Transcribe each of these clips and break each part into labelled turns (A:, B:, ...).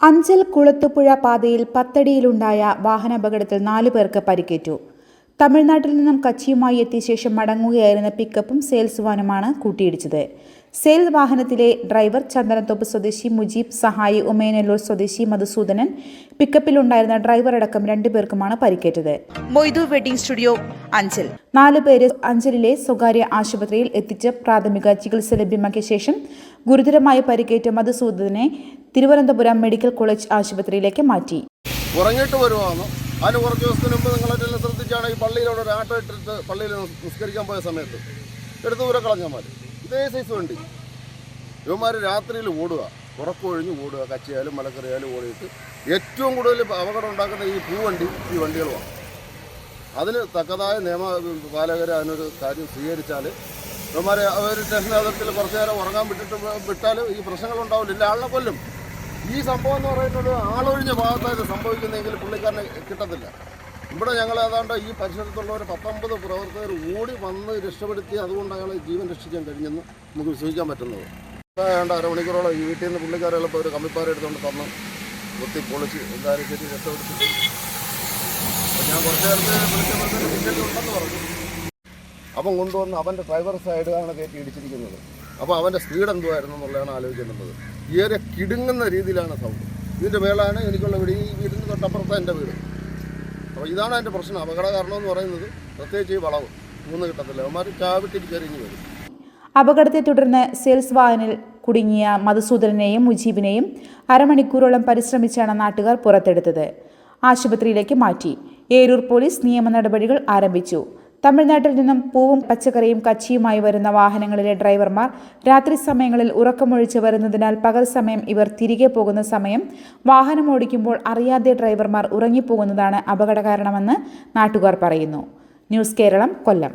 A: അഞ്ചൽ കുളത്തുപുഴ പാതയിൽ പത്തടിയിലുണ്ടായ വാഹനാപകടത്തിൽ നാലു പേർക്ക് പരിക്കേറ്റു. തമിഴ്നാട്ടിൽ നിന്നും കച്ചിയുമായി എത്തിയ ശേഷം മടങ്ങുകയായിരുന്ന പിക്കപ്പും സെയിൽസ് വാനുമാണ് കൂട്ടിയിടിച്ചത്. സെയിൽസ് വാഹനത്തിലെ ഡ്രൈവർ ചന്ദനത്തോപ്പ് സ്വദേശി മുജീബ് സഹായി ഉമേനല്ലൂർ സ്വദേശി മധുസൂദനൻ പിക്കപ്പിലുണ്ടായിരുന്ന ഡ്രൈവർ അടക്കം രണ്ടുപേർക്കുമാണ് പരിക്കേറ്റത്.
B: Moidu wedding studio Anchal.
A: നാല് പേര് അഞ്ചലിലെ സ്വകാര്യ ആശുപത്രിയിൽ എത്തിച്ച് പ്രാഥമിക ചികിത്സ ലഭ്യമാക്കിയ ശേഷം ഗുരുതരമായി പരിക്കേറ്റ മധുസൂദനെ തിരുവനന്തപുരം മെഡിക്കൽ കോളേജ് ആശുപത്രിയിലേക്ക് മാറ്റി.
C: ഉറങ്ങിയിട്ട് വരുവാന്ന് അതിന് കുറച്ച് ദിവസത്തിന് മുമ്പ് നിങ്ങളെല്ലാം ശ്രദ്ധിച്ചാണ് ഈ പള്ളിയിലൂടെ ഒരു ആട്ടോ ഇട്ടിട്ട് പള്ളിയിൽ നിസ്കരിക്കാൻ പോയ സമയത്ത്. എടുത്ത് ദൂരെ കളഞ്ഞമാർ ഇതേ സൈസ് വണ്ടി. ഇവന്മാർ രാത്രിയിൽ ഓടുക. ഉറക്കൊഴിഞ്ഞ് ഓടുക. കച്ചയാലും മലക്കറിയായാലും ഓടിയിട്ട് ഏറ്റവും കൂടുതൽ അപകടം ഉണ്ടാക്കുന്ന ഈ പൂവണ്ടി ഈ വണ്ടികളുമാണ്. അതിന് തക്കതായ നിയമ പാലകർ അതിനൊരു കാര്യം സ്വീകരിച്ചാൽ ഇവന്മാരെ അവർ സ്റ്റേഷൻ അതിർത്തിയിൽ കുറച്ച് നേരം ഉറങ്ങാൻ വിട്ടിട്ട് വിട്ടാൽ ഈ പ്രശ്നങ്ങളുണ്ടാവില്ല ഇല്ല ആളിനെ കൊല്ലും. ഈ സംഭവം എന്ന് പറയുന്നത് ആളൊഴിഞ്ഞ ഭാഗത്തായിട്ട് സംഭവിക്കുന്നെങ്കിൽ പുള്ളിക്കാരനെ കിട്ടത്തില്ല. ഇവിടെ ഞങ്ങൾ ഏതാണ്ട് ഈ പരിസരത്തുള്ളവർ പത്തൊമ്പത് പ്രവർത്തകർ ഓടി വന്ന് രക്ഷപ്പെടുത്തി അതുകൊണ്ട് അയാളെ ജീവൻ രക്ഷിക്കാൻ കഴിഞ്ഞെന്ന് നമുക്ക് വിശ്വസിക്കാൻ പറ്റുന്നത്. ഏതാണ്ട് അരമണിക്കൂറോളം ഈ വീട്ടിൽ നിന്ന് പുള്ളിക്കാരെല്ലാം ഒരു കമ്മിപ്പാര എടുത്തുകൊണ്ട് തന്ന് കുത്തി പൊളിച്ച് എന്തായാലും ശരി രക്ഷപ്പെടുത്തി. ഞാൻ കുറച്ച് നേരത്തെ വിളിച്ചപ്പോഴത്തേക്ക് ഉണ്ടെന്ന് പറഞ്ഞു. അവൻ കൊണ്ടുവന്ന് അവന്റെ ഡ്രൈവർ സൈഡാണ് കയറ്റി ഇടിച്ചിരിക്കുന്നത്. അപ്പോൾ അവന്റെ സ്പീഡ് എന്തുമായിരുന്നു എന്നുള്ളതാണ് ആലോചിക്കുന്നത് ഏറെ കിടുങ്ങുന്ന രീതിയിലാണ് സൗണ്ട്. ഇതിന്റെ മേളാണ് എനിക്കുള്ള വീട് ഈ വീടിന് തൊട്ടപ്പുറത്താണ് എന്റെ വീട്. അപ്പോൾ ഇതാണ് അതിന്റെ പ്രശ്നം. അപകട കാരണം എന്ന് പറയുന്നത് പ്രത്യേകിച്ച് ഈ വളവ്. മൂന്ന് കിട്ടത്തില്ല. അവന്മാർ ചാവിട്ടിരിച്ചെറിഞ്ഞ് വരും.
A: അപകടത്തെ തുടർന്ന് സെയിൽസ് വാഹനിൽ കുടുങ്ങിയ മധുസൂദനെയും മുജീബിനെയും അരമണിക്കൂറോളം പരിശ്രമിച്ചാണ് നാട്ടുകാർ പുറത്തെടുത്തത്. ആശുപത്രിയിലേക്ക് മാറ്റി. ഏരൂർ പോലീസ് നിയമ നടപടികൾ ആരംഭിച്ചു. തമിഴ്നാട്ടിൽ നിന്നും പൂവും പച്ചക്കറിയും കച്ചിയുമായി വരുന്ന വാഹനങ്ങളിലെ ഡ്രൈവർമാർ രാത്രി സമയങ്ങളിൽ ഉറക്കമൊഴിച്ച് വരുന്നതിനാൽ പകൽ സമയം ഇവർ തിരികെ പോകുന്ന സമയം വാഹനം ഓടിക്കുമ്പോൾ അറിയാതെ ഡ്രൈവർമാർ ഉറങ്ങിപ്പോകുന്നതാണ് അപകട കാരണമെന്ന് നാട്ടുകാർ പറയുന്നു. ന്യൂസ് കേരളം കൊല്ലം.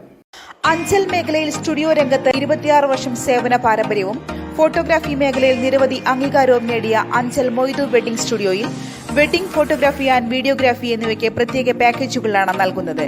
B: അഞ്ചൽ മേഖലയിൽ സ്റ്റുഡിയോ രംഗത്ത് ഇരുപത്തിയാറ് വർഷം സേവന പാരമ്പര്യവും ഫോട്ടോഗ്രാഫി മേഖലയിൽ നിരവധി അംഗീകാരവും നേടിയ അഞ്ചൽ മൊയ്തു വെഡിംഗ് സ്റ്റുഡിയോയിൽ വെഡിംഗ് ഫോട്ടോഗ്രാഫി ആൻഡ് വീഡിയോഗ്രാഫി എന്നിവയ്ക്ക് പ്രത്യേക പാക്കേജുകളാണ് നൽകുന്നത്.